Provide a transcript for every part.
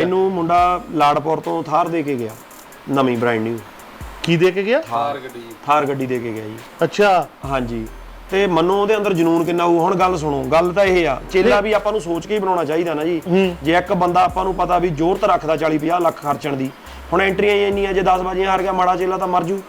ਇਹਨੂੰ ਮੁੰਡਾ ਲਾੜਪੁਰ ਤੋਂ ਥਾਰ ਦੇ ਕੇ ਗਿਆ ਨਵੀਂ ਬ੍ਰਾਂਡ ਨਿਊ ਕੀ ਦੇ ਕੇ ਗਿਆ? ਥਾਰ ਗੱਡੀ। ਥਾਰ ਗੱਡੀ ਦੇ ਕੇ ਗਿਆ ਜੀ। ਅੱਛਾ। ਹਾਂਜੀ। ਤੇ ਮੰਨੋ ਉਹਦੇ ਅੰਦਰ ਜਨੂਨ ਕਿੰਨਾ ਹੋਊ ਹੁਣ ਗੱਲ ਸੁਣੋ ਗੱਲ ਤਾਂ ਇਹ ਆ ਚੇਲਾ ਵੀ ਆਪਾਂ ਨੂੰ ਸੋਚ ਕੇ ਹੀ ਬਣਾਉਣਾ ਚਾਹੀਦਾ ਨਾ ਜੀ। ਜੇ ਇੱਕ ਬੰਦਾ ਆਪਾਂ ਨੂੰ ਪਤਾ ਵੀ ਜ਼ੋਰਤ ਰੱਖਦਾ 40 50 ਲੱਖ ਖਰਚਣ ਦੀ ਹੁਣ ਐਂਟਰੀਆਂ ਹੀ ਇੰਨੀਆਂ ਜੇ 10 ਵਜੇ ਹਾਰ ਗਿਆ ਮਾੜਾ ਚੇਲਾ ਤਾਂ ਮਰ ਜੂ।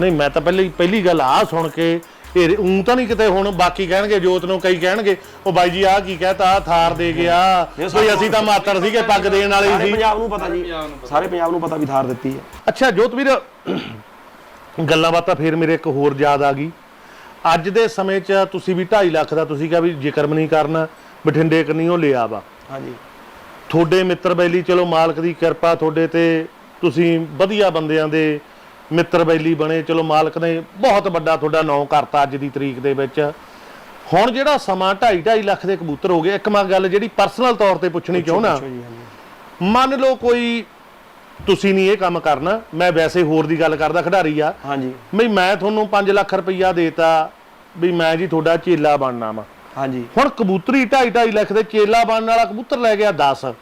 ਨਹੀਂ ਮੈਂ ਤਾਂ ਪਹਿਲੀ ਪਹਿਲੀ ਗੱਲ ਆ ਸੁਣ ਕੇ ਇਹ ਉਂ ਤਾਂ ਨਹੀਂ ਕਿਤੇ ਹੁਣ ਬਾਕੀ ਕਹਿਣਗੇ ਜੋਤ ਨੂੰ ਕਈ ਕਹਿਣਗੇ ਉਹ ਬਾਈ ਜੀ ਆਹ ਕੀ ਕਹਤਾ ਥਾਰ ਦੇ ਗਿਆ। ਕੋਈ ਅਸੀਂ ਤਾਂ ਮਾਤਰ ਸੀਗੇ ਪੱਗ ਦੇਣ ਵਾਲੇ ਸਾਰੇ ਸੀ। ਪੰਜਾਬ ਨੂੰ ਪਤਾ ਜੀ। ਸਾਰੇ ਪੰਜਾਬ ਨੂੰ ਪਤਾ। ਵੀ ਥਾਰ ਦਿੱਤੀ ਹੈ। ਅੱਛਾ ਜੋਤਵੀਰ ਗੱਲਾਂ ਬਾਤਾਂ ਫੇਰ ਮੇਰੇ ਇੱਕ ਹੋਰ ਯਾਦ ਆ ਗਈ। ਅੱਜ ਦੇ ਸਮੇਂ 'ਚ ਤੁਸੀਂ ਵੀ 2.5 ਲੱਖ ਦਾ ਤੁਸੀਂ ਕਿਹਾ ਵੀ ਜ਼ਿਕਰ ਨਹੀਂ ਕਰਨਾ ਬਠਿੰਡੇ ਕਨੀ ਉਹ ਲਿਆ ਵਾ। ਹਾਂਜੀ। ਤੁਹਾਡੇ ਮਿੱਤਰ ਬੈਲੀ ਚਲੋ ਮਾਲਕ ਦੀ ਕਿਰਪਾ ਤੁਹਾਡੇ ਤੇ ਤੁਸੀਂ ਵਧੀਆ ਬੰਦਿਆਂ ਦੇ ਮਿੱਤਰ ਬੈਲੀ ਬਣੇ ਚਲੋ ਮਾਲਕ ਨੇ ਬਹੁਤ ਵੱਡਾ ਤੁਹਾਡਾ ਨਾਂ ਕਰਤਾ ਅੱਜ ਦੀ ਤਰੀਕ ਦੇ ਵਿੱਚ। ਹੁਣ ਜਿਹੜਾ ਸਮਾਂ 2.5 2.5 ਲੱਖ ਦੇ ਕਬੂਤਰ ਹੋ ਗਏ ਇੱਕ ਮੈਂ ਗੱਲ ਜਿਹੜੀ ਪਰਸਨਲ ਤੌਰ ਤੇ ਪੁੱਛਣੀ ਚਾਹੁੰਦਾ। ਮੰਨ ਲਓ ਕੋਈ ਤੁਸੀਂ ਨਹੀਂ ਇਹ ਕੰਮ ਕਰਨਾ ਮੈਂ ਵੈਸੇ ਹੋਰ ਦੀ ਗੱਲ ਕਰਦਾ ਖਿਡਾਰੀ ਆ। ਹਾਂਜੀ। ਵੀ ਮੈਂ ਤੁਹਾਨੂੰ 5 ਲੱਖ ਰੁਪਈਆ ਦੇਤਾ ਵੀ ਮੈਂ ਜੀ ਤੁਹਾਡਾ ਚੇਲਾ ਬਣਨਾ ਵਾ। ਹਾਂਜੀ। ਹੁਣ ਕਬੂਤਰੀ 2.5 2.5 ਲੱਖ ਦੇ ਚੇਲਾ ਬਣਨ ਵਾਲਾ ਕਬੂਤਰ ਲੈ ਗਿਆ 10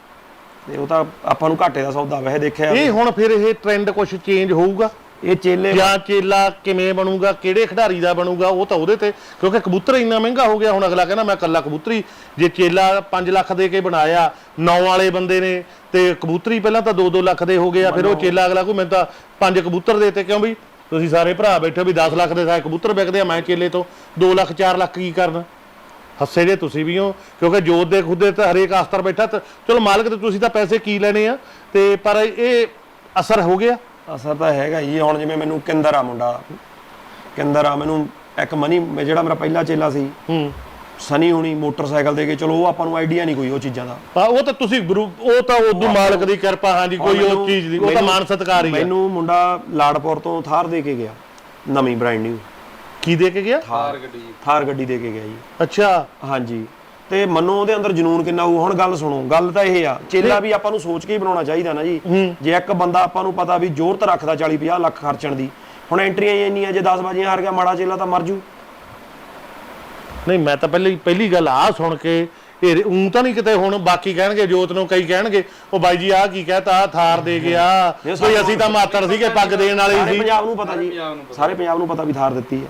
ਤੇ ਉਹ ਤਾਂ ਆਪਾਂ ਨੂੰ ਘਾਟੇ ਦਾ ਸੌਦਾ ਵੈਸੇ ਦੇਖਿਆ। ਇਹ ਹੁਣ ਫਿਰ ਇਹ ਟ੍ਰੈਂਡ ਕੁਝ ਚੇਂਜ ਹੋਊਗਾ? ਇਹ ਚੇਲੇ ਜਾਂ ਚੇਲਾ ਕਿਵੇਂ ਬਣੂਗਾ ਕਿਹੜੇ ਖਿਡਾਰੀ ਦਾ ਬਣੂਗਾ ਉਹ ਤਾਂ ਉਹਦੇ ਤੇ ਕਿਉਂਕਿ ਕਬੂਤਰ ਇੰਨਾ ਮਹਿੰਗਾ ਹੋ ਗਿਆ ਹੁਣ ਅਗਲਾ ਕਹਿੰਦਾ ਮੈਂ ਕੱਲਾ ਕਬੂਤਰੀ ਜੇ ਚੇਲਾ 5 ਲੱਖ ਦੇ ਕੇ ਬਣਾਇਆ ਨੌ ਵਾਲੇ ਬੰਦੇ ਨੇ ਤੇ ਕਬੂਤਰੀ ਪਹਿਲਾਂ ਤਾਂ 2-2 ਲੱਖ ਦੇ ਹੋ ਗਏ ਆ ਫਿਰ ਉਹ ਚੇਲਾ ਅਗਲਾ ਕੋ ਮੈਂ ਤਾਂ ਪੰਜ ਕਬੂਤਰ ਦੇ ਤੇ ਕਿਉਂ ਵੀ ਤੁਸੀਂ ਸਾਰੇ ਭਰਾ ਬੈਠੇ ਵੀ 10 ਲੱਖ ਦੇ ਸਾਰੇ ਕਬੂਤਰ ਵਿਕਦੇ ਆ ਮੈਂ ਚੇਲੇ ਤੋਂ 2 ਲੱਖ 4 ਲੱਖ ਕੀ ਕਰਨਾ? ਹੱਸੇ ਜੇ ਤੁਸੀਂ ਵੀ ਹੋ ਕਿਉਂਕਿ ਜੋਤ ਦੇ ਖੁੱਦੇ ਤੇ ਹਰੇਕ ਆਸਤਰ ਬੈਠਾ ਤੇ ਚਲੋ ਮਾਲਕ ਤੇ ਤੁਸੀਂ ਤਾਂ ਪੈਸੇ ਕੀ ਲੈਣੇ ਆ ਤੇ ਪਰ ਇਹ ਅਸਰ ਹੋ ਗਿਆ। ਅਸਰ ਤਾਂ ਹੈਗਾ ਜੀ ਹੁਣ ਜਿਵੇਂ ਮੈਨੂੰ ਕਿੰਦਰ ਆ ਮੁੰਡਾ। ਕਿੰਦਰ ਆ ਮੈਨੂੰ ਇੱਕ ਮਨੀ ਜਿਹੜਾ ਮੇਰਾ ਪਹਿਲਾ ਚੇਲਾ ਸੀ। ਹੂੰ। ਸਨੀ ਹੁਣੀ ਮੋਟਰਸਾਈਕਲ ਦੇ ਕੇ ਚਲੋ ਉਹ ਆਪਾਂ ਨੂੰ ਆਈਡੀਆ ਨਹੀਂ ਕੋਈ ਉਹ ਚੀਜ਼ਾਂ ਦਾ। ਹਾਂ ਉਹ ਤਾਂ ਤੁਸੀਂ ਗੁਰੂ ਉਹ ਤਾਂ ਉਦੋਂ ਮਾਲਕ ਦੀ ਕਿਰਪਾ ਹਾਂਜੀ ਕੋਈ ਉਹ ਚੀਜ਼ ਦੀ ਉਹ ਤਾਂ ਮੈਨੂੰ- ਮਾਨ ਸਤਕਾਰ ਹੀ ਹੈ। ਮੈਨੂੰ ਮੁੰਡਾ ਲਾੜਪੁਰ ਤੋਂ ਥਾਰ ਦੇ ਕੇ ਗਿਆ। ਨਵੀਂ ਬ੍ਰਾਂਡ ਨਿਊ ਕੀ ਦੇ ਕੇ ਗਿਆ? ਥਾਰ ਗੱਡੀ। ਥਾਰ ਗੱਡੀ ਦੇ ਕੇ ਗਿਆ ਜੀ। ਅੱਛਾ। ਹਾਂਜੀ। ਤੇ ਮੰਨੋ ਉਹਦੇ ਅੰਦਰ ਜਨੂਨ ਕਿੰਨਾ ਹੋਊ। ਹੁਣ ਗੱਲ ਸੁਣੋ ਗੱਲ ਤਾਂ ਇਹ ਆ ਚੇਲਾ ਵੀ ਆਪਾਂ ਨੂੰ ਸੋਚ ਕੇ ਹੀ ਬਣਾਉਣਾ ਚਾਹੀਦਾ ਨਾ ਜੀ। ਜੇ ਇੱਕ ਬੰਦਾ ਆਪਾਂ ਨੂੰ ਪਤਾ ਵੀ ਜ਼ੋਰਤ ਰੱਖਦਾ 40 50 ਲੱਖ ਖਰਚਣ ਦੀ ਹੁਣ ਐਂਟਰੀਆਂ ਹੀ ਇੰਨੀਆਂ ਜੇ 10 ਵਜੇ ਹਾਰ ਗਿਆ ਮਾੜਾ ਚੇਲਾ ਤਾਂ ਮਰ ਜੂ। ਨਹੀਂ ਮੈਂ ਤਾਂ ਪਹਿਲੀ ਪਹਿਲੀ ਗੱਲ ਆ ਸੁਣ ਕੇ ਇਹ ਉਂ ਤਾਂ ਨਹੀਂ ਕਿਤੇ ਹੁਣ ਬਾਕੀ ਕਹਿਣਗੇ ਜੋਤ ਨੂੰ ਕਈ ਕਹਿਣਗੇ ਉਹ ਬਾਈ ਜੀ ਆਹ ਕੀ ਕਹਤਾ ਆਹ ਥਾਰ ਦੇ ਗਿਆ ਕੋਈ ਅਸੀਂ ਤਾਂ ਮਾਤਰ ਸੀਗੇ ਪੱਗ ਦੇਣ ਵਾਲੇ ਸਾਰੇ ਸੀ। ਪੰਜਾਬ ਨੂੰ ਪਤਾ ਜੀ। ਸਾਰੇ ਪੰਜਾਬ ਨੂੰ ਪਤਾ ਵੀ ਥਾਰ ਦਿੱਤੀ ਹੈ।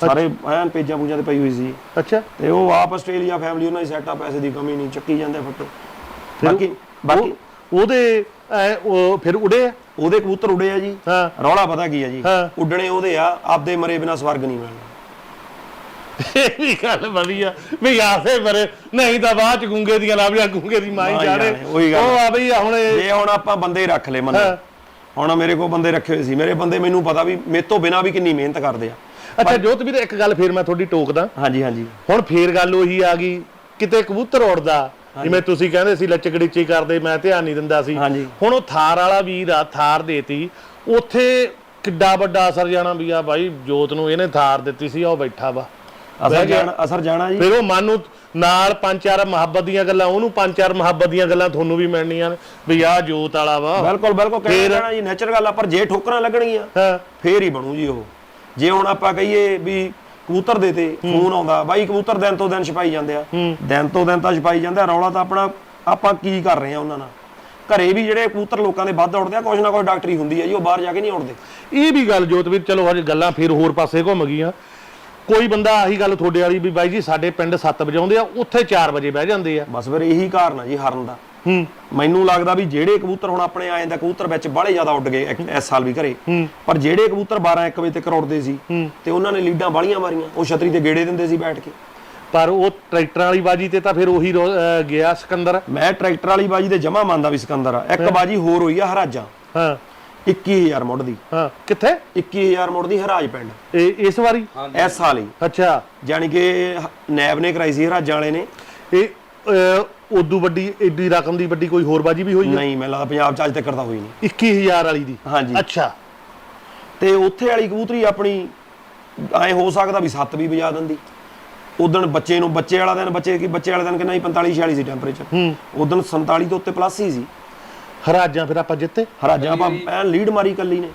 ਸਾਰੇ ਐਨ ਪੇਜਾਂ ਪੂਜਾਂ ਤੇ ਪਈ ਹੋਈ ਸੀ। ਅੱਛਾ। ਤੇ ਉਹ ਆਪ ਆਸਟ੍ਰੇਲੀਆ ਫੈਮਿਲੀ ਉਹਨਾਂ ਦੀ ਸੈਟ ਆ ਪੈਸੇ ਦੀ ਕਮੀ ਨਹੀਂ ਚੱਕੀ ਜਾਂਦੇ ਫੱਟੇ। ਬਾਕੀ ਬਾਕੀ ਉਹ- ਉਹਦੇ ਫਿਰ ਉੜੇ ਆ? ਉਹਦੇ ਕਬੂਤਰ ਉੜੇ ਆ ਜੀ। ਹਾਂ। ਰੌਲਾ ਪਤਾ ਕੀ ਆ ਜੀ। ਉੱਡਣੇ ਉਹਦੇ ਆ ਆਪਦੇ ਮਰੇ ਬਿਨਾ ਸਵਰਗ ਨਹੀਂ ਮਿਲਣਾ। ਇਹ ਵੀ ਗੱਲ ਵਧੀਆ। ਵੀ ਆਸੇ ਮਰੇ ਨਹੀਂ ਤਾਂ ਬਾਅਦ ਚ ਗੁੰਗੇ ਦੀਆਂ ਲਾਵੀਆਂ ਗੁੰਗੇ ਦੀ ਮਾਈ ਜਾਣੇ। ਉਹੀ ਆ। ਬਈ ਹੁਣ ਇਹ- ਹੁਣ ਆਪਾਂ ਬੰਦੇ ਰੱਖ ਲਏ ਮੰਨ। ਹੁਣ ਮੇਰੇ ਕੋਲ ਬੰਦੇ ਰੱਖੇ ਹੋਏ ਸੀ। ਮੇਰੇ ਬੰਦੇ ਮੈਨੂੰ ਪਤਾ ਵੀ ਮੇਰੇ ਤੋਂ ਬਿਨਾ ਵੀ ਕਿੰਨੀ ਮਿਹਨਤ ਕਰਦੇ ਆ। ਅੱਛਾ ਜੋਤ ਵੀਰ ਇੱਕ ਗੱਲ ਫੇਰ ਮੈਂ ਤੁਹਾਡੀ ਟੋਕਦਾ। ਹਾਂਜੀ ਹਾਂਜੀ। ਹੁਣ ਫੇਰ ਗੱਲ ਉਹੀ ਆ ਗਈ ਕਿਤੇ ਕਬੂਤਰ ਉੜਦਾ ਜਿਵੇਂ ਤੁਸੀਂ ਕਹਿੰਦੇ ਸੀ ਲਚਕੜੀਚੀ ਕਰਦੇ ਮੈਂ ਧਿਆਨ ਨਹੀਂ ਦਿੰਦਾ ਸੀ। ਹੁਣ ਉਹ ਥਾਰ ਵਾਲਾ ਵੀਰ ਆ ਥਾਰ ਦੇਤੀ ਉੱਥੇ ਕਿੱਡਾ ਵੱਡਾ ਅਸਰ ਜਾਣਾ ਵੀ ਆ ਬਾਈ ਜੋਤ ਨੂੰ ਇਹਨੇ ਥਾਰ ਦਿੱਤੀ ਸੀ ਉਹ ਬੈਠਾ ਵਾ। ਅਸਰ ਜਾਣਾ ਅਸਰ ਜਾਣਾ ਜੀ। ਫਿਰ ਉਹ ਮਨ ਨੂੰ ਨਾਲ ਪੰਜ ਚਾਰ ਮੁਹੱਬਤ ਦੀਆਂ ਗੱਲਾਂ ਉਹਨੂੰ ਪੰਜ ਚਾਰ ਮੁਹੱਬਤ ਦੀਆਂ ਗੱਲਾਂ ਤੁਹਾਨੂੰ ਵੀ ਮਿਲਣੀਆਂ ਨੇ ਵੀ ਆਹ ਜੋਤ ਵਾਲਾ ਵਾ। ਬਿਲਕੁਲ ਬਿਲਕੁਲ ਕਹਿਣਾ ਜੀ ਨੇਚਰ ਗੱਲ ਆ ਪਰ ਜੇ ਠੋਕਰਾਂ ਲੱਗਣਗੀਆਂ ਹਾਂ। ਫੇਰ ਹੀ ਬਣੂ ਜੀ ਉਹ। ਜੇ ਹੁਣ ਆਪਾਂ ਕਹੀਏ ਵੀ ਕਬੂਤਰ ਦੇ ਤੇ ਫੋਨ ਆਉਂਦਾ ਬਾਈ ਕਬੂਤਰ ਦਿਨ ਤੋਂ ਦਿਨ ਛਪਾਈ ਜਾਂਦੇ ਆ। ਦਿਨ ਤੋਂ ਦਿਨ ਤਾਂ ਛਪਾਈ ਜਾਂਦੇ ਆ ਰੌਲਾ ਤਾਂ ਆਪਣਾ ਆਪਾਂ ਕੀ ਕਰ ਰਹੇ ਆ ਉਹਨਾਂ ਨਾਲ? ਘਰੇ ਵੀ ਜਿਹੜੇ ਕਬੂਤਰ ਲੋਕਾਂ ਦੇ ਵੱਧ ਉੱਡਦੇ ਆ ਕੁਛ ਨਾ ਕੁਛ ਡਾਕਟਰੀ ਹੁੰਦੀ ਆ ਜੀ ਉਹ ਬਾਹਰ ਜਾ ਕੇ ਨਹੀਂ ਉੱਡਦੇ। ਇਹ ਵੀ ਗੱਲ ਜੋਤਵੀਰ ਚਲੋ ਹਜੇ ਗੱਲਾਂ ਫਿਰ ਹੋਰ ਪਾਸੇ ਘੁੰਮ ਗਈਆਂ। ਕੋਈ ਬੰਦਾ ਆਹੀ ਗੱਲ ਤੁਹਾਡੇ ਵਾਲੀ ਵੀ ਬਾਈ ਜੀ ਸਾਡੇ ਪਿੰਡ 7 ਵਜੇ ਆਉਂਦੇ ਆ ਉੱਥੇ 4 ਵਜੇ ਬਹਿ ਜਾਂਦੇ ਆ। ਬਸ ਫਿਰ ਇਹੀ ਕਾਰਨ ਆ ਜੀ ਹਰਨ ਦਾ। ਮੈਨੂੰ ਲੱਗਦਾ ਵੀ ਜਿਹੜੇ ਕਬੂਤਰ ਹੁਣ ਆਪਣੇ ਆਏ ਦਾ ਕਬੂਤਰ ਵਿੱਚ ਬਾਹਲੇ ਜ਼ਿਆਦਾ ਉੱਡ ਗਏ ਇਸ ਸਾਲ ਵੀ ਘਰੇ। ਪਰ ਜਿਹੜੇ ਕਬੂਤਰ 12 1 ਵਜੇ ਤੱਕ ਉੱਡਦੇ ਸੀ ਤੇ ਉਹਨਾਂ ਨੇ ਲੀਡਾਂ ਬਾਲੀਆਂ ਮਾਰੀਆਂ ਉਹ ਛਤਰੀ ਤੇ ਗੇੜੇ ਦਿੰਦੇ ਸੀ ਬੈਠ ਕੇ। ਪਰ ਉਹ ਟਰੈਕਟਰਾਂ ਵਾਲੀ ਬਾਜੀ ਤੇ ਤਾਂ ਫਿਰ ਉਹੀ ਗਿਆ ਸਿਕੰਦਰ। ਮੈਂ ਟਰੈਕਟਰ ਵਾਲੀ ਬਾਜੀ ਤੇ ਜਮਾ ਮੰਨਦਾ ਵੀ ਸਿਕੰਦਰ ਆ। ਇੱਕ ਬਾਜੀ ਹੋਰ ਹੋਈ ਆ ਹਰਾਜਾਂ। ਹਾਂ। 21000 ਮੁੱਢ ਦੀ। ਹਾਂ। ਕਿੱਥੇ? 21000 ਮੁੱਢ ਦੀ ਹਰਾਜ ਪਿੰਡ। ਇਹ ਇਸ ਵਾਰੀ? ਇਸ ਸਾਲ ਹੀ। ਅੱਛਾ। ਜਾਨੀ ਕਿ ਨੈਬ ਨੇ ਕਰਾਈ ਸੀ ਹਰਾਜਾਂ ਵਾਲੇ ਨੇ। ਇਹ ਉਦੋਂ ਵੱਡੀ ਏਡੀ ਰਕਮ ਦੀ ਵੱਡੀ ਕੋਈ ਹੋਰ ਬਾਜੀ ਵੀ ਹੋਈ ਹੈ ਨਹੀਂ ਮੈਨੂੰ ਲੱਗਦਾ ਪੰਜਾਬ ਚ ਅੱਜ ਤੱਕ ਕਰਦਾ ਹੋਈ ਨਹੀਂ। 21000 ਵਾਲੀ ਦੀ? ਹਾਂਜੀ। ਅੱਛਾ। ਤੇ ਉੱਥੇ ਵਾਲੀ ਕਬੂਤਰੀ ਆਪਣੀ ਐ ਹੋ ਸਕਦਾ ਵੀ ਸੱਤ ਵੀ ਵਜਾ ਦਿੰਦੀ ਉਦੋਂ ਬੱਚੇ ਨੂੰ ਬੱਚੇ ਵਾਲਾ ਦਿਨ ਬੱਚੇ ਕੀ ਬੱਚੇ ਵਾਲੇ ਦਿਨ ਕਿੰਨਾ ਸੀ? 45 46 ਸੀ ਟੈਂਪਰੇਚਰ। ਉਦੋਂ 47 ਤੋਂ ਉੱਤੇ ਪਲੱਸ ਹੀ ਸੀ ਹਰਾਜਾਂ ਫਿਰ ਆਪਾਂ ਜਿੱਤੇ? ਹਰਾਜਾਂ ਆਪਾਂ ਐਨ ਲੀਡ ਮਾਰੀ ਕੱਲੀ ਨੇ।